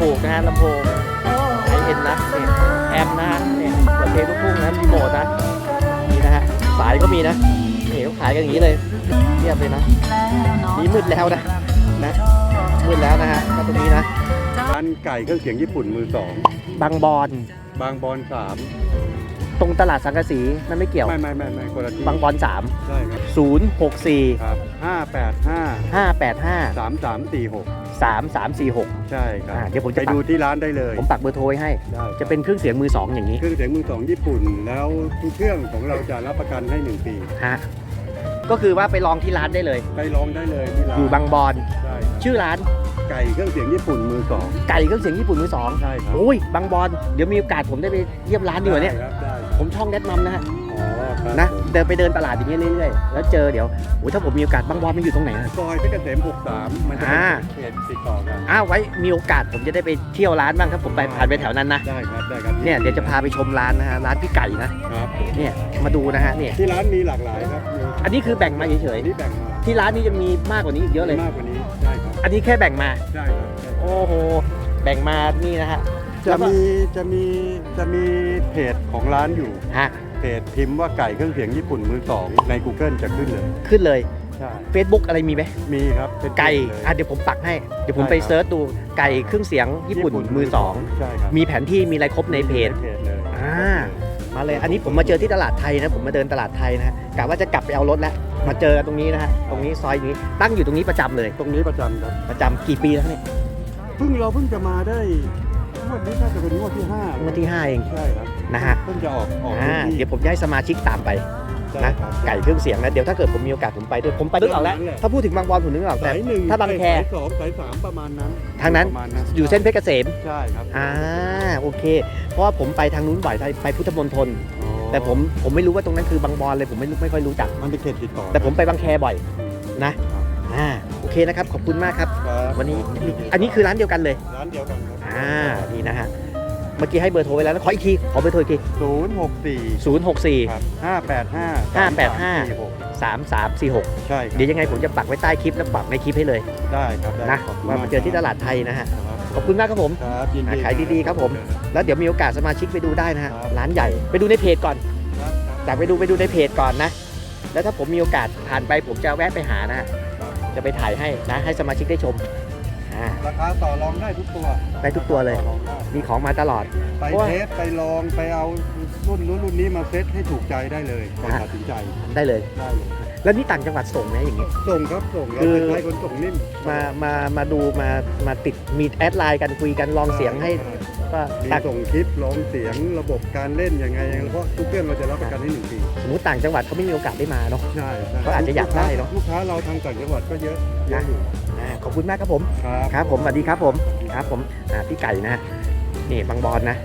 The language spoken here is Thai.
ถูกๆนะฮะลำโพงไอเอ็นนะเนี่ยแอมนะฮะเนี่ยเปิดเพลงลูกทุ่งนะรีโมทนะนี่นะฮะสายก็มีนะนี่เขาขายกันอย่างนี้เลยเรียบเลยนะนี่มืดแล้วนะนะมืดแล้วนะฮะก็ตรงนี้นะร้านไก่เครื่องเสียงญี่ปุ่นมือสองบางบอนบางบอนสามตรงตลาดสังกะสีมันไม่เกี่ยวไม่ไม่ไม่ไม่คนละที่บางบอนสามใช่ครับศูนย์หกสี่ครับห้าแปดห้าห้าแปดห้าสามสามสี่หก สามสามสี่หกใช่ครับอ่าเดี๋ยวผมจะไปปัก ดูที่ร้านได้เลยผมปักเบอร์โทรไว้ให้ ได้จะเป็นเครื่องเสียงมือสองอย่างนี้เครื่องเสียงมือสองญี่ปุ่น แล้วทุกเครื่องของเราจะรับประกันให้หนึ่งปี ฮะก็คือว่าไปลองที่ร้านได้เลย ไปลองได้เลยที่ร้านอยู่บางบอน ใช่ชื่อร้านไก่เครื่องเสียงญี่ปุ่นมือสองไก่เครื่องเสียงญี่ปุ่นมือสองใช่ครับโอ้ยบางบอนเดี๋ยวมีโอกาสผมได้ไปเยี่ยมร้านดีกว่าเนี่ย ได้ครับได้ครับผมช่องแนทมัมนะฮะอ๋อครับ นะผมเดินไปเดินตลาดอย่างเงี้ยเรื่อยๆแล้วเจอเดี๋ยวโอ้ยถ้าผมมีโอกาสบางบอนมันอยู่ตรงไหนอะ ซอยเพชรเกษม63 มันจะเป็นอ่าเขตติดต่อกัน อ้าวไว้มีโอกาสผมจะได้ไปเที่ยวร้านบ้างครับผมไปผ่านไปแถวนั้นนะได้ครับ ได้ครับเนี่ยเดี๋ยวจะพาไปชมร้านนะฮะร้านพี่ไก่นะครับ เนี่ยมาดูนะฮะเนี่ยที่ร้านมีหลากหลายครับมีอันนี้คือแบ่งมาเฉยอันนี้แบ่งมาๆที่ร้านนี้จะมีมากกว่านี้อีกเยอะเลย มากกว่านี้ ได้ครับ อันนี้แค่แบ่งมา ได้ครับได้โอ้โหแบ่งมานี่นะฮะจะมี จะมี จะมีเพจของร้านอยู่ ฮะ เพจพิมพ์ว่าไก่เครื่องเสียงญี่ปุ่นมือสองใน Google จะขึ้นเลย ขึ้นเลย ใช่ Facebook อะไรมีไหมมีครับเป็นไก่เพจเลย อะเดี๋ยวผมปักให้ เดี๋ยวผมได้ไปครับ เซิร์ชดูไก่เครื่องเสียงญี่ปุ่นมือสองใช่ครับมีแผนที่มีอะไรครบในเพจเพจ เลยอ่า มาเลย อันนี้ผมมาเจอที่ตลาดไทยนะ ผมมาเดินตลาดไทยนะฮะกะว่าจะกลับไปเอารถแล้ว มาเจอกันตรงนี้นะฮะ ตรงนี้ซอยนี้ ตั้งอยู่ตรงนี้ประจำเลย ตรงนี้ประจำครับประจำกี่ปีแล้วเนี่ย เพิ่งเราเพิ่งจะมาได้ งวดนี้น่าจะเป็นงวดที่ห้าวันที่ 5 เองใช่ครับนะฮะเพิ่งจะออกออกอ่าพื้นที่เดี๋ยวผมจะให้สมาชิกตามไปใช่นะครับไก่เครื่องเสียงนะเดี๋ยวถ้าเกิดผมมีโอกาสผมไปด้วยผมไปนึกออกแล้วเรื่องนั้นแหละถ้าพูดถึงบางบอนผมนึกออกแต่สายหนึ่งถ้าบางแคสายสองสายสามประมาณนั้นทางนั้นประมาณนั้นอยู่เส้นเพชรเกษมใช่ครับอ่าโอเค เพราะว่าผมไปทางนู้นบ่อยไปพุทธมณฑลอ๋อแต่ผมผมไม่รู้ว่าตรงนั้นคือบางบอนเลยผมไม่ไม่ค่อยรู้จักมันเป็นเขตติดต่อแต่ผมไปบางแคบ่อยอืมนะอ่าโอเคนะครับขอบคุณมากครับครับ วันนี้อันนี้คือร้านเดียวกันเลย ร้านเดียวกันครับอ่า นี่นะฮะ เมื่อกี้ให้เบอร์โทรไว้แล้วนะขออีกที ขอเบอร์โทรอีกที ศูนย์หกสี่0 6 4 ครับห้าแปดห้า585 3 3 4 6 ใช่ครับเดี๋ยวยังไงผมจะปักไว้ใต้คลิปแล้วปักในคลิปให้เลยได้ครับได้นะขอบคุณว่ามาเจอที่ตลาดไทยนะฮะ ครับขอบคุณมากครับผม ครับยินดี ขายดีๆครับผม แล้วเดี๋ยวมีโอกาสสมาชิกไปดูได้นะฮะ ครับ ร้านใหญ่ ไปดูในเพจก่อน ครับครับ จากไปดูไปดูในเพจก่อนนะ แล้วถ้าผมมีโอกาสผ่านไปผมจะแวะไปหานะฮะจะไปถ่ายให้นะให้สมาชิกได้ชม อ่า ราคาต่อรองได้ทุกตัวได้ทุกตัวเลยต่อรองได้มีของมาตลอด ไปเพราะว่า เทสไปลองไปเอารุ่นนู้นรุ่นนี้มาเซ็ตให้ถูกใจได้เลยก่อนฮะตัดสินใจได้เลย ได้เลยแล้วนี่ต่างจังหวัดส่งไหมอย่างเงี้ยส่งครับส่งเราคือ เป็นใช้ขนส่งนิ่มมามามาดูมามาติดมีแอดไลน์กันคุยกันลองเสียงให้ ก็มีต่างส่งคลิปลองเสียงระบบการเล่นยังไงยังไงเพราะทุกเครื่องเราจะรับประกันให้หนึ่งปีสมมติต่างจังหวัดเขาไม่มีโอกาสได้มาเนาะ ใช่ใช่เขาอาจจะอยากได้เนอะ ลูกค้าเราทางต่างจังหวัดก็เยอะเยอะอยู่อ่าขอบคุณมากครับผม ครับ ครับผมสวัสดีครับผมครับผมอ่าพี่ไก่นะฮะนี่บางบอนนะ